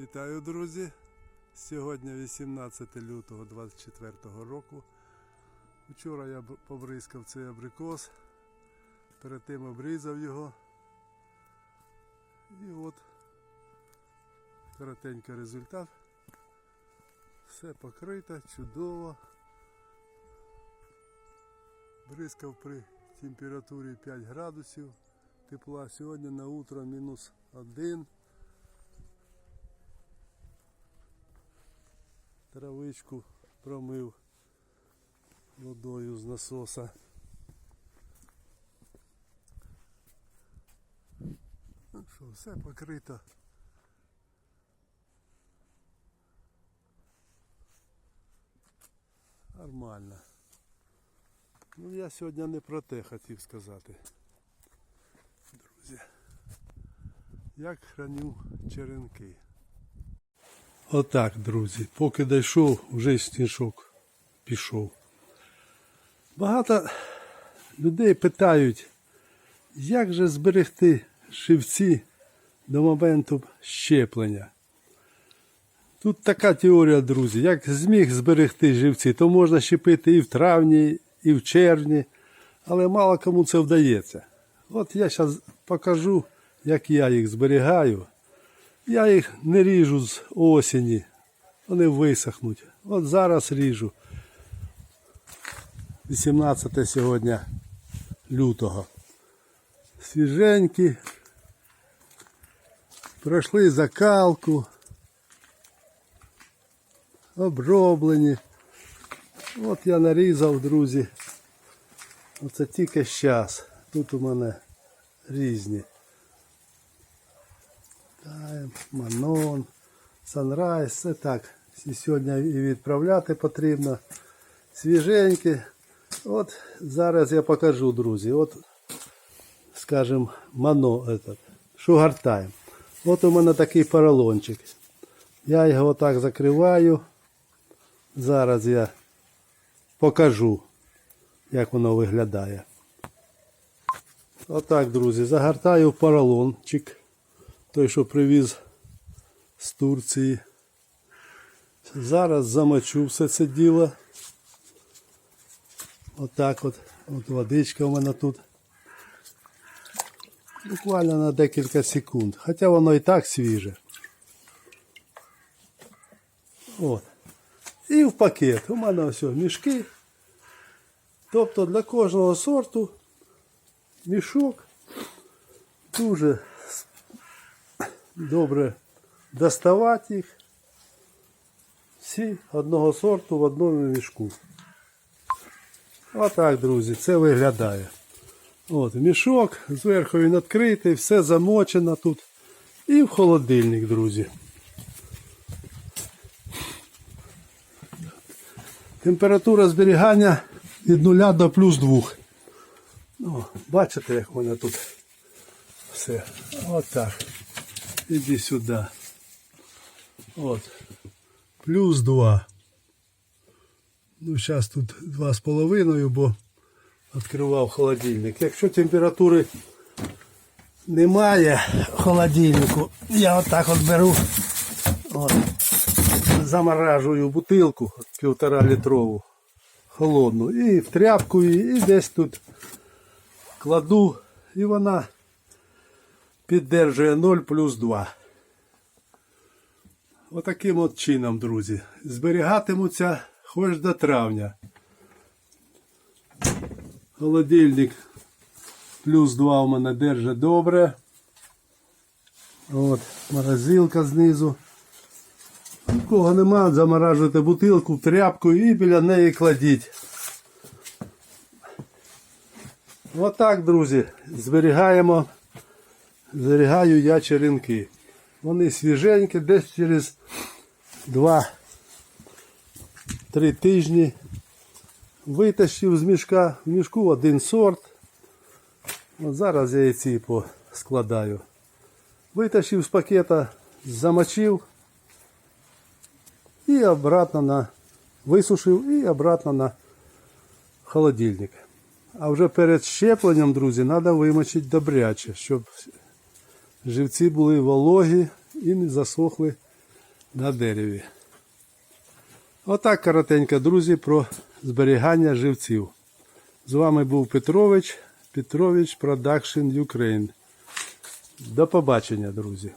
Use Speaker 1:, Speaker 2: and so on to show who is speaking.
Speaker 1: Вітаю, друзі! Сьогодні 18 лютого 24 року. Вчора я побризкав цей абрикос, перед тим обрізав його. І от коротенький результат. Все покрито, чудово. Бризкав при температурі 5 градусів тепла. Сьогодні на утро мінус 1. Травичку промив водою з насоса. Ну що, все покрито. Нормально. Ну я сьогодні не про те хотів сказати. Друзі. Як храню черенки. Отак, друзі, поки дійшов, вже сніжок пішов. Багато людей питають, як же зберегти живці до моменту щеплення. Тут така теорія, друзі, як зміг зберегти живці, то можна щепити і в травні, і в червні, але мало кому це вдається. От я зараз покажу, як я їх зберігаю. Я їх не ріжу з осені. Вони висохнуть. От зараз ріжу. 18 сьогодні лютого. Свіженькі. Пройшли закалку. Оброблені. От я нарізав, друзі. Оце тільки зараз. Тут у мене різні. Тайм, Манон, Санрайз, це так. Сьогодні і відправляти потрібно. Свіженькі. От зараз я покажу, друзі. От, скажем, Мано этот, Sugar. От у мене такий поролончик. Я його отак закриваю. Зараз я покажу, як воно виглядає. Отак, друзі, загортаю поролончик той, що привіз з Турції. Зараз замочу все це діло. Отак от, от водичка у мене тут. Буквально на декілька секунд. Хоча воно і так свіже. От. І в пакет. У мене ось мішки. Тобто для кожного сорту мішок дуже добре доставати їх. Всі одного сорту в одному мішку. Отак, друзі, це виглядає. От, мішок, зверху він відкритий, все замочено тут. І в холодильник, друзі. Температура зберігання від 0 до плюс 2. О, бачите, як в мене тут все. Отак. Іди сюди. От. Плюс 2. Ну, зараз тут 2,5, бо відкривав холодильник. Якщо температури немає в холодильнику, я отак от беру, от, заморажую бутилку півтора літрову холодну і в тряпку її, і десь тут кладу, і вона піддержує 0 плюс 2. Отаким от чином, друзі. Зберігатимуться хоч до травня. Холодильник плюс 2 у мене держить добре. От, морозилка знизу. Нікого нема, заморажуєте бутилку, тряпку і біля неї кладіть. Отак, друзі, зберігаємо. Зберігаю я черенки. Вони свіженькі, десь через 2-3 тижні витащив з мішка. В мішку один сорт. От зараз я ці поскладаю. Витащив з пакета, замочив і обратно на висушив і обратно на холодильник. А вже перед щепленням, друзі, треба вимочити добряче, щоб живці були вологі і не засохли на дереві. Отак коротенько, друзі, про зберігання живців. З вами був Петрович, Петрович Production Ukraine. До побачення, друзі.